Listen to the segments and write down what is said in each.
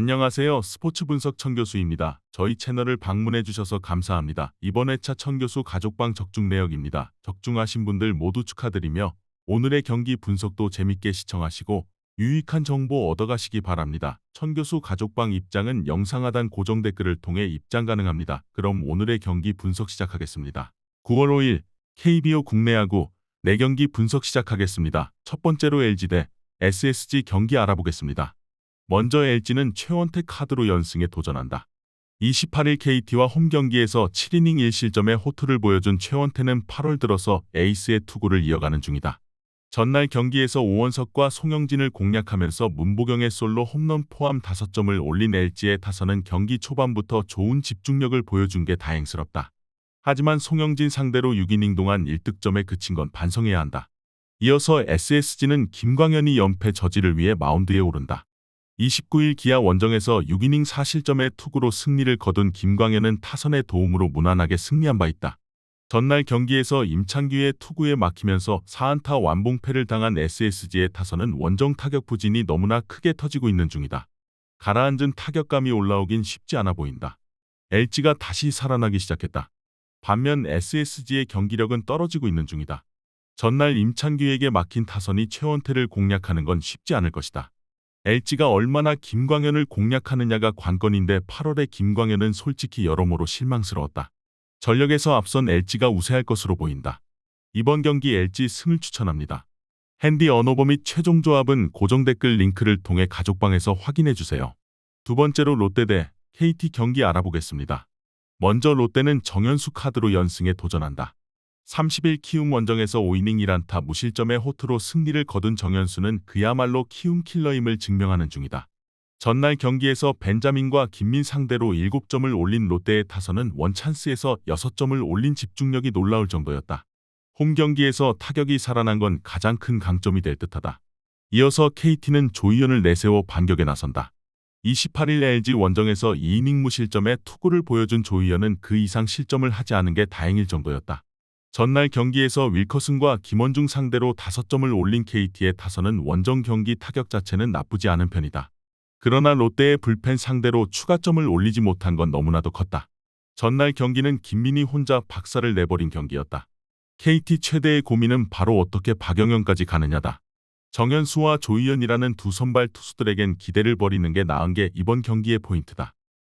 안녕하세요. 스포츠 분석 청 교수입니다. 저희 채널을 방문해 주셔서 감사합니다. 이번 회차 청 교수 가족방 적중 내역입니다. 적중하신 분들 모두 축하드리며 오늘의 경기 분석도 재밌게 시청하시고 유익한 정보 얻어가시기 바랍니다. 천 교수 가족방 입장은 영상 하단 고정 댓글을 통해 입장 가능합니다. 그럼 오늘의 경기 분석 시작하겠습니다. 9월 5일 KBO 국내 야구 4경기 분석 시작하겠습니다. 첫 번째로 LG 대 SSG 경기 알아보겠습니다. 먼저 LG는 최원태 카드로 연승에 도전한다. 28일 KT와 홈 경기에서 7이닝 1실점의 호투를 보여준 최원태는 8월 들어서 에이스의 투구를 이어가는 중이다. 전날 경기에서 오원석과 송영진을 공략하면서 문보경의 솔로 홈런 포함 5점을 올린 LG의 타선은 경기 초반부터 좋은 집중력을 보여준 게 다행스럽다. 하지만 송영진 상대로 6이닝 동안 1득점에 그친 건 반성해야 한다. 이어서 SSG는 김광현이 연패 저지를 위해 마운드에 오른다. 29일 기아 원정에서 6이닝 4실점의 투구로 승리를 거둔 김광현은 타선의 도움으로 무난하게 승리한 바 있다. 전날 경기에서 임창규의 투구에 막히면서 4안타 완봉패를 당한 SSG의 타선은 원정 타격 부진이 너무나 크게 터지고 있는 중이다. 가라앉은 타격감이 올라오긴 쉽지 않아 보인다. LG가 다시 살아나기 시작했다. 반면 SSG의 경기력은 떨어지고 있는 중이다. 전날 임창규에게 막힌 타선이 최원태를 공략하는 건 쉽지 않을 것이다. LG가 얼마나 김광현을 공략하느냐가 관건인데 8월에 김광현은 솔직히 여러모로 실망스러웠다. 전력에서 앞선 LG가 우세할 것으로 보인다. 이번 경기 LG 승을 추천합니다. 핸디 언어버 및 최종 조합은 고정 댓글 링크를 통해 가족방에서 확인해 주세요. 두 번째로 롯데 대 KT 경기 알아보겠습니다. 먼저 롯데는 정현수 카드로 연승에 도전한다. 30일 키움 원정에서 5이닝 1안타 무실점의 호투로 승리를 거둔 정현수는 그야말로 키움 킬러임을 증명하는 중이다. 전날 경기에서 벤자민과 김민 상대로 7점을 올린 롯데의 타선은 원찬스에서 6점을 올린 집중력이 놀라울 정도였다. 홈 경기에서 타격이 살아난 건 가장 큰 강점이 될 듯하다. 이어서 KT는 조이현을 내세워 반격에 나선다. 28일 LG 원정에서 2이닝 무실점의 투구를 보여준 조이현은 그 이상 실점을 하지 않은 게 다행일 정도였다. 전날 경기에서 윌커슨과 김원중 상대로 5점을 올린 KT의 타선은 원정 경기 타격 자체는 나쁘지 않은 편이다. 그러나 롯데의 불펜 상대로 추가점을 올리지 못한 건 너무나도 컸다. 전날 경기는 김민희 혼자 박살을 내버린 경기였다. KT 최대의 고민은 바로 어떻게 박영현까지 가느냐다. 정현수와 조희연이라는 두 선발 투수들에겐 기대를 버리는 게 나은 게 이번 경기의 포인트다.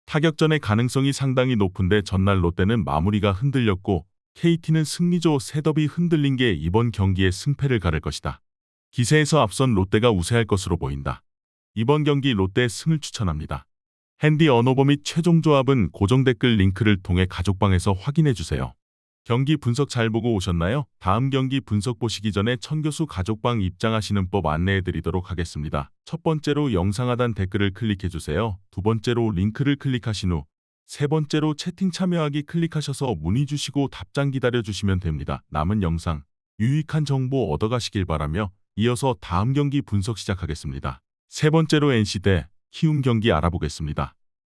타격전의 가능성이 상당히 높은데 전날 롯데는 마무리가 흔들렸고 KT는 승리조 셋업이 흔들린 게 이번 경기의 승패를 가를 것이다. 기세에서 앞선 롯데가 우세할 것으로 보인다. 이번 경기 롯데 승을 추천합니다. 핸디 언어버 및 최종 조합은 고정 댓글 링크를 통해 가족방에서 확인해 주세요. 경기 분석 잘 보고 오셨나요? 다음 경기 분석 보시기 전에 천교수 가족방 입장하시는 법 안내해 드리도록 하겠습니다. 첫 번째로 영상 하단 댓글을 클릭해 주세요. 두 번째로 링크를 클릭하신 후 세 번째로 채팅 참여하기 클릭하셔서 문의 주시고 답장 기다려 주시면 됩니다. 남은 영상 유익한 정보 얻어가시길 바라며 이어서 다음 경기 분석 시작하겠습니다. 세 번째로 NC 대 키움 경기 알아보겠습니다.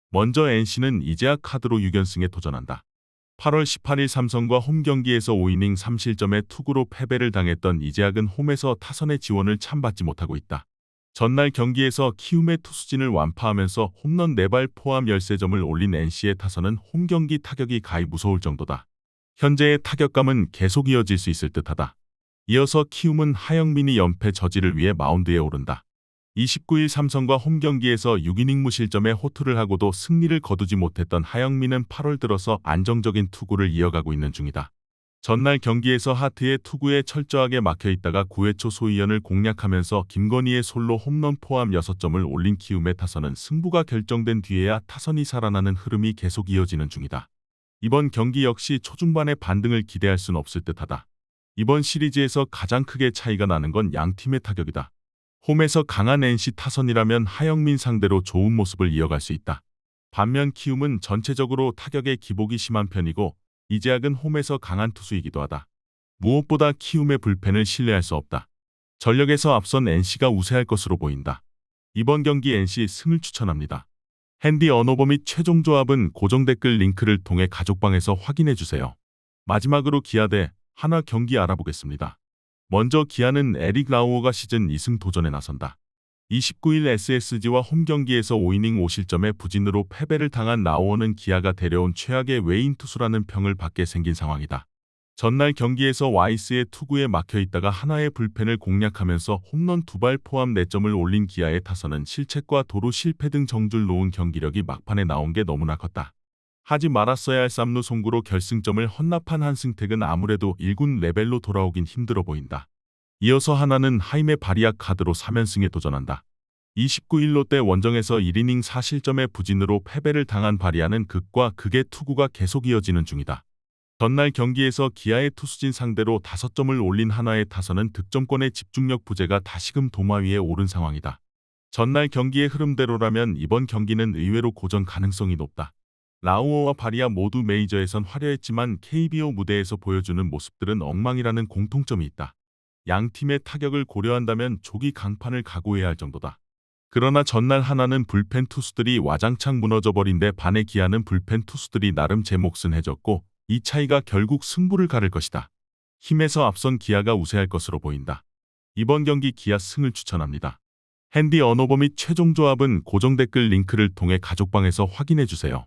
먼저 NC는 이재학 카드로 6연승에 도전한다. 8월 18일 삼성과 홈 경기에서 5이닝 3실점의 투구로 패배를 당했던 이재학은 홈에서 타선의 지원을 참 받지 못하고 있다. 전날 경기에서 키움의 투수진을 완파하면서 홈런 4발 포함 13점을 올린 NC의 타선은 홈 경기 타격이 가히 무서울 정도다. 현재의 타격감은 계속 이어질 수 있을 듯하다. 이어서 키움은 하영민이 연패 저지를 위해 마운드에 오른다. 29일 삼성과 홈 경기에서 6이닝 무실점의 호투를 하고도 승리를 거두지 못했던 하영민은 8월 들어서 안정적인 투구를 이어가고 있는 중이다. 전날 경기에서 하트의 투구에 철저하게 막혀 있다가 9회 초 소이연을 공략하면서 김건희의 솔로 홈런 포함 6점을 올린 키움의 타선은 승부가 결정된 뒤에야 타선이 살아나는 흐름이 계속 이어지는 중이다. 이번 경기 역시 초중반의 반등을 기대할 순 없을 듯하다. 이번 시리즈에서 가장 크게 차이가 나는 건 양팀의 타격이다. 홈에서 강한 NC 타선이라면 하영민 상대로 좋은 모습을 이어갈 수 있다. 반면 키움은 전체적으로 타격의 기복이 심한 편이고 이재학은 홈에서 강한 투수이기도 하다. 무엇보다 키움의 불펜을 신뢰할 수 없다. 전력에서 앞선 NC가 우세할 것으로 보인다. 이번 경기 NC 승을 추천합니다. 핸디 언어버 및 최종 조합은 고정 댓글 링크를 통해 가족방에서 확인해 주세요. 마지막으로 기아 대 하나 경기 알아보겠습니다. 먼저 기아는 에릭 라우어가 시즌 2승 도전에 나선다. 29일 SSG와 홈 경기에서 5이닝 5실점의 부진으로 패배를 당한 나오어는 기아가 데려온 최악의 외인 투수라는 평을 받게 생긴 상황이다. 전날 경기에서 와이스의 투구에 막혀 있다가 하나의 불펜을 공략하면서 홈런 두 발 포함 4점을 올린 기아의 타선은 실책과 도루 실패 등 정줄 놓은 경기력이 막판에 나온 게 너무나 컸다. 하지 말았어야 할 쌈루 송구로 결승점을 헌납한 한승택은 아무래도 1군 레벨로 돌아오긴 힘들어 보인다. 이어서 하나는 하임의 바리악 카드로 3연승에 도전한다. 29일 롯데 원정에서 1이닝 4실점의 부진으로 패배를 당한 바리아는 극과 극의 투구가 계속 이어지는 중이다. 전날 경기에서 기아의 투수진 상대로 5점을 올린 한화의 타선은 득점권의 집중력 부재가 다시금 도마 위에 오른 상황이다. 전날 경기의 흐름대로라면 이번 경기는 의외로 고전 가능성이 높다. 라우어와 바리아 모두 메이저에선 화려했지만 KBO 무대에서 보여주는 모습들은 엉망이라는 공통점이 있다. 양 팀의 타격을 고려한다면 조기 강판을 각오해야 할 정도다. 그러나 전날 하나는 불펜 투수들이 와장창 무너져버린 데 반해 기아는 불펜 투수들이 나름 제 몫은 해줬고 이 차이가 결국 승부를 가를 것이다. 힘에서 앞선 기아가 우세할 것으로 보인다. 이번 경기 기아 승을 추천합니다. 핸디 언어버 및 최종 조합은 고정 댓글 링크를 통해 가족방에서 확인해 주세요.